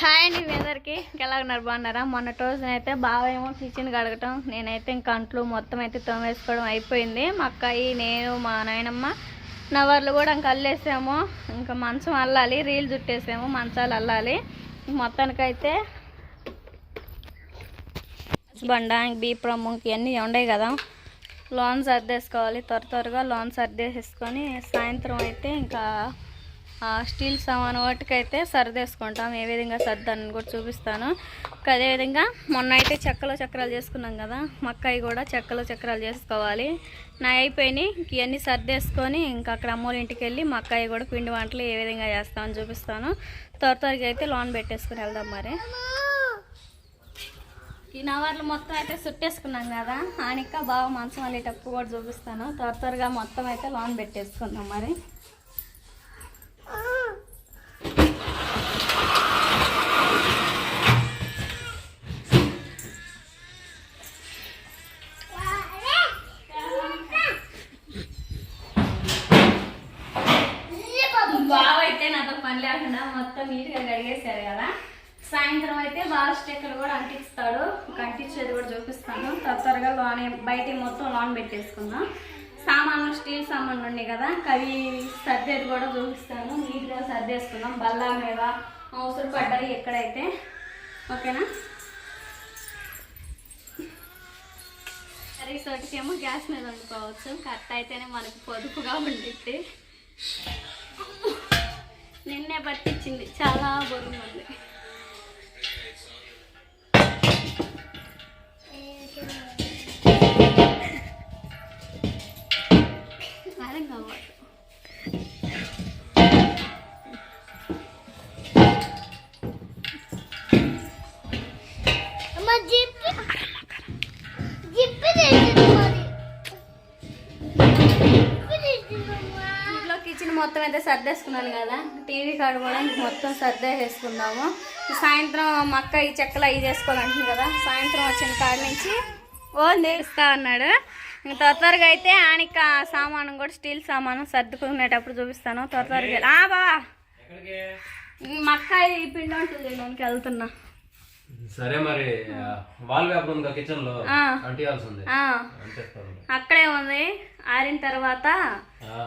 Hi అండి మీ అందరికి. ఎలా ఉన్నారు? బాగున్నారా? మొన్న రోజునైతే అయితే బాగా ఏమో కిచెన్ కడగటం నేనైతే ఇంకా అంట్లు మొత్తం అయితే తోమేసుకోవడం అయిపోయింది. మా అక్కయ్య నేను మా నాయనమ్మ నవర్లు కూడా ఇంకా అల్లేసాము. ఇంకా మంచం అల్లాలి రీల్ చుట్టేసాము మంచాలు అల్లాలి. మొత్తానికైతే బండ బీప్రమ్ ఇవన్నీ ఉన్నాయి కదా. లోన్ సర్దేసుకోవాలి త్వర త్వరగా లోన్ సర్దేసేసుకొని సాయంత్రం అయితే ఇంకా స్టీల్ సామాన్ వాటికైతే సర్దేసుకుంటాం. ఏ విధంగా సర్దాన్ని కూడా చూపిస్తాను. ఇంకా అదేవిధంగా మొన్న అయితే చెక్కలో చక్రాలు చేసుకున్నాం కదా మక్కాయి కూడా చెక్కలో చక్రాలు చేసుకోవాలి. నా అయిపోయినాయి. ఇవన్నీ సర్దేసుకొని ఇంకా అక్కడ అమ్మోళ్ళ ఇంటికి వెళ్ళి మక్కాయి కూడా పిండి వంటలు ఏ విధంగా చేస్తామని చూపిస్తాను. త్వర త్వరగా అయితే లోన్ పెట్టేసుకుని వెళ్దాం మరి. ఈ నవర్లు మొత్తం అయితే చుట్టేసుకున్నాం కదా ఆనిక బాగా మంచం వెళ్ళేటప్పుడు కూడా చూపిస్తాను. త్వర త్వరగా మొత్తం అయితే లోన్ పెట్టేసుకుందాం మరి. అయితే కూడా అంటిస్తాడు. అంటించేది కూడా చూపిస్తాను. త్వర త్వరగా లోన్ బయట మొత్తం లోన్ పెట్టేసుకుందాం. సామాన్లు స్టీల్ సామాన్లు ఉన్నాయి కదా కవి సర్దేది కూడా చూపిస్తాను. నీట్గా సర్దేసుకుందాం. బల్లా మీద అవసరం పడ్డాయి ఎక్కడైతే. ఓకేనా? కర్రీస్ ఒకటికేమో గ్యాస్ మీద వండుకోవచ్చు. కరెక్ట్ అయితేనే మనకి పొదుపుగా ఉండిద్ది. నిన్నే పట్టించింది. చాలా బరువు కిచెన్ మొత్తం అయితే సర్దేసుకున్నాను కదా. టీవీ కాడ కూడా మొత్తం సర్దేసేసుకుందాము సాయంత్రం మా అక్క ఈ చెక్కలు అవి చేసుకోవాలంటుంది కదా సాయంత్రం వచ్చిన కాడ నుంచి ఓ నేర్స్తా అన్నాడు. ఇంక త్వర త్వరగా అయితే ఆనిక సామాను కూడా స్టీల్ సామాను సర్దుకునేటప్పుడు చూపిస్తాను. త్వర త్వరగా ఆ బా. మా అక్క ఈ పిండి ఉంటుంది లోనికి వెళ్తున్నా. సరే మరి వాల్ పేపర్ ఉంది కిచెన్లో. అంటియాల్సింది. అక్కడే ఉంది. ఆరిన తర్వాత.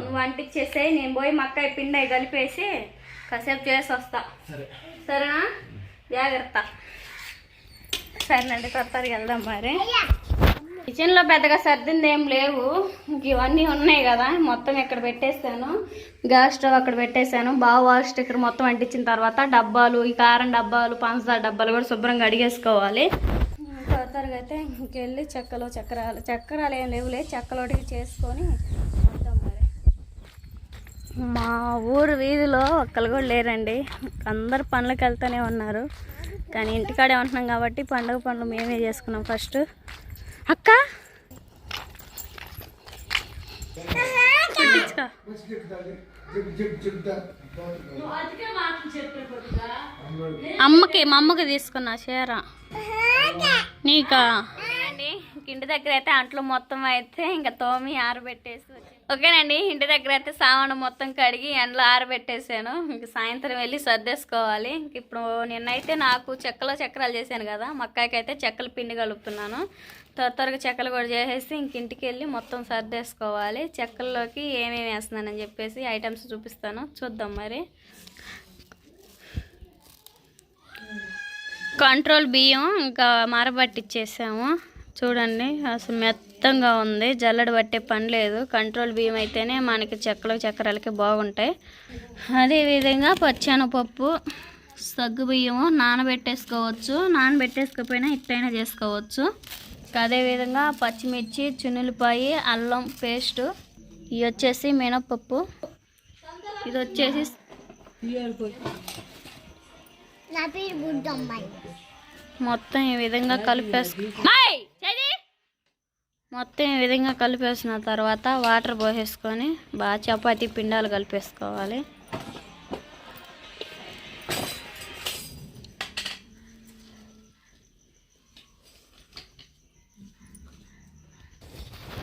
నువ్వు అంటించేసేయి నేను పోయి మక్కాయి పిండి కలిపేసి కాసేపు చేసి వస్తా. సరే. సరేనా? జాగ్రత్త. సరేనండి త్వరగా వెళ్దాం మరి. కిచెన్లో పెద్దగా సర్దింది ఏం లేవు. ఇవన్నీ ఉన్నాయి కదా మొత్తం ఇక్కడ పెట్టేశాను. గ్యాస్ స్టవ్ అక్కడ పెట్టేశాను. బాగా వాష్ ఇక్కడ మొత్తం అంటించిన తర్వాత డబ్బాలు ఈ కారం డబ్బాలు పంచదార డబ్బాలు కూడా శుభ్రంగా అడిగేసుకోవాలి. త్వరగా అయితే ఇంకెళ్ళి చెక్కలు చక్రాలు చక్రాలు ఏం లేవులే చెక్కలోటికి చేసుకొని మా ఊరు వీధిలో ఒక్కరు కూడా లేరండి. అందరు పనులకు వెళ్తూనే ఉన్నారు. కానీ ఇంటికాడే ఉంటున్నాం కాబట్టి పండుగ పనులు మేమే చేసుకున్నాం ఫస్ట్. అక్క! అమ్మకి మా అమ్మకి తీసుకున్నా చీర. నీకా? అండి ఇంటి దగ్గర అయితే అంట్లు మొత్తం అయితే ఇంకా తోమి ఆరబెట్టేసి వచ్చి- ఓకేనండి ఇంటి దగ్గర అయితే సామాను మొత్తం కడిగి ఎండలో ఆరబెట్టేసాను. ఇంక సాయంత్రం వెళ్ళి సర్దేసుకోవాలి. ఇంక ఇప్పుడు నిన్నైతే నాకు చెక్కలో చక్రాలు చేశాను కదా మక్కాయికి అయితే చెక్కల పిండి కలుపుతున్నాను. త్వర త్వరగా చెక్కలు కూడా చేసేసి ఇంక ఇంటికి వెళ్ళి మొత్తం సర్దేసుకోవాలి. చెక్కల్లోకి ఏమేమి వేస్తున్నానని చెప్పేసి ఐటమ్స్ చూపిస్తాను. చూద్దాం మరి. కంట్రోల్ బియ్యం ఇంకా మారబట్టిచ్చేసాము. చూడండి అసలు మెత్త మెత్తంగా ఉంది. జల్లెడ పట్టే పని లేదు. కంట్రోల్ బియ్యం అయితేనే మనకి చెక్కలు చక్రాలకి బాగుంటాయి. అదేవిధంగా పచ్చెనపప్పు సగ్గు బియ్యము నానబెట్టేసుకోవచ్చు. నానబెట్టేసుకోకపోయినా ఇట్లయినా చేసుకోవచ్చు. అదేవిధంగా పచ్చిమిర్చి చున్నులపాయి అల్లం పేస్టు ఇవి వచ్చేసి మినపప్పు ఇది వచ్చేసి మొత్తం ఈ విధంగా కలిపేసుకు! మొత్తం ఈ విధంగా కలిపేసిన తర్వాత వాటర్ పోసేసుకొని బాగా చపాతీ పిండాలు కలిపేసుకోవాలి.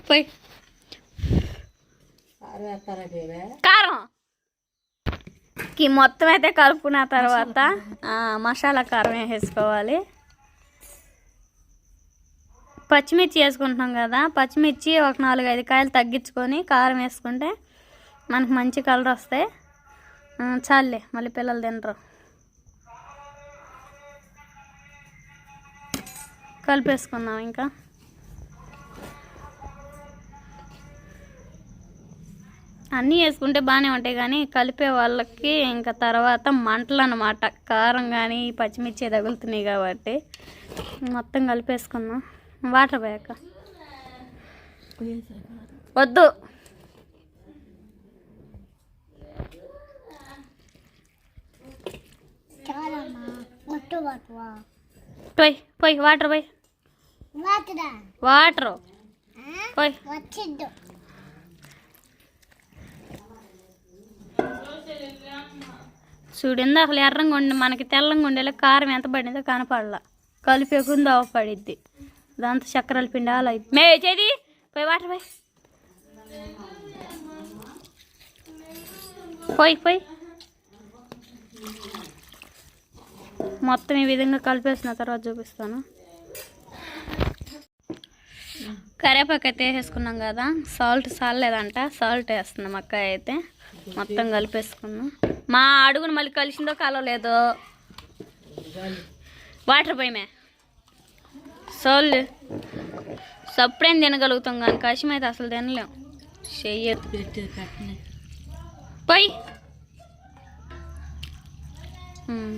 పోయి. కారం. మొత్తం అయితే కలుపుకున్న తర్వాత మసాలా కారం వేసుకోవాలి పచ్చిమిర్చి వేసుకుంటున్నాం కదా పచ్చిమిర్చి ఒక నాలుగు ఐదు కాయలు తగ్గించుకొని కారం వేసుకుంటే మనకు మంచి కలర్ వస్తాయి. చాలే మళ్ళీ పిల్లలు తినరు. కలిపేసుకుందాం ఇంకా. అన్నీ వేసుకుంటే బాగానే ఉంటాయి కానీ కలిపే వాళ్ళకి ఇంకా తర్వాత మంటలు అన్నమాట. కారం కానీ పచ్చిమిర్చి తగులుతున్నాయి కాబట్టి మొత్తం కలిపేసుకుందాం. వాటర్ పోయాక. వద్దు. పోయి పోయి వాటర్ పోయి. వాటర్? పోయి. వచ్చిద్దు చూడింది? అసలు ఎర్రంగా ఉండి మనకి తెల్లంగా ఉండేలా కారం ఎంత పడిందో కనపడలా. కలిపేకుంది అవ పడిద్ది. దాంతో చక్రాల పిండి అలా. మే చేది? పోయి వాటర్ పోయి. పోయి పోయి. మొత్తం ఈ విధంగా కలిపేసిన తర్వాత చూపిస్తాను. కరివేపాకు అయితే వేసేసుకున్నాం కదా సాల్ట్ సాలేదంట సాల్ట్ వేస్తున్నాం అక్క అయితే. మొత్తం కలిపేసుకున్నాం. మా అడుగును మళ్ళీ కలిసిందో కలవలేదో వాటర్ పోయమే సాల్. సప్పుడేం తినగలుగుతాం కానీ కషం అయితే అసలు తినలేం. చెయ్యదు పోయి. ఉమ్.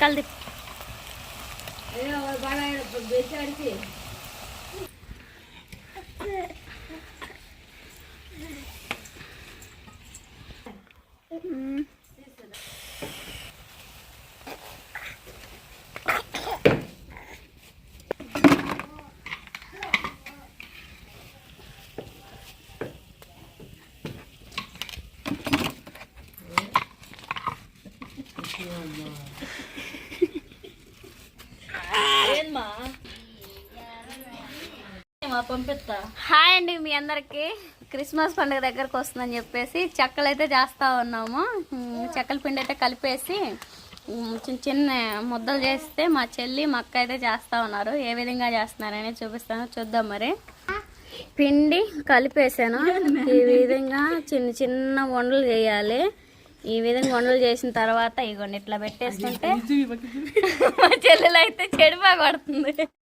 కలది హాయ్ అండి మీ అందరికి. క్రిస్మస్ పండుగ దగ్గరకు వస్తుందని చెప్పేసి చెక్కలు అయితే చేస్తూ ఉన్నాము. చెక్కల పిండి అయితే కలిపేసి చిన్న చిన్న ముద్దలు చేస్తే మా చెల్లి మా అక్క అయితే చేస్తూ ఉన్నారు. ఏ విధంగా చేస్తున్నారని చూపిస్తాను. చూద్దాం మరి. పిండి కలిపేసాను. ఈ విధంగా చిన్న చిన్న వండలు చేయాలి. ఈ విధంగా వండలు చేసిన తర్వాత ఇగోండి ఇట్లా పెట్టేసుకుంటే మా చెల్లెలు అయితే చెడిపా కొడుతుంది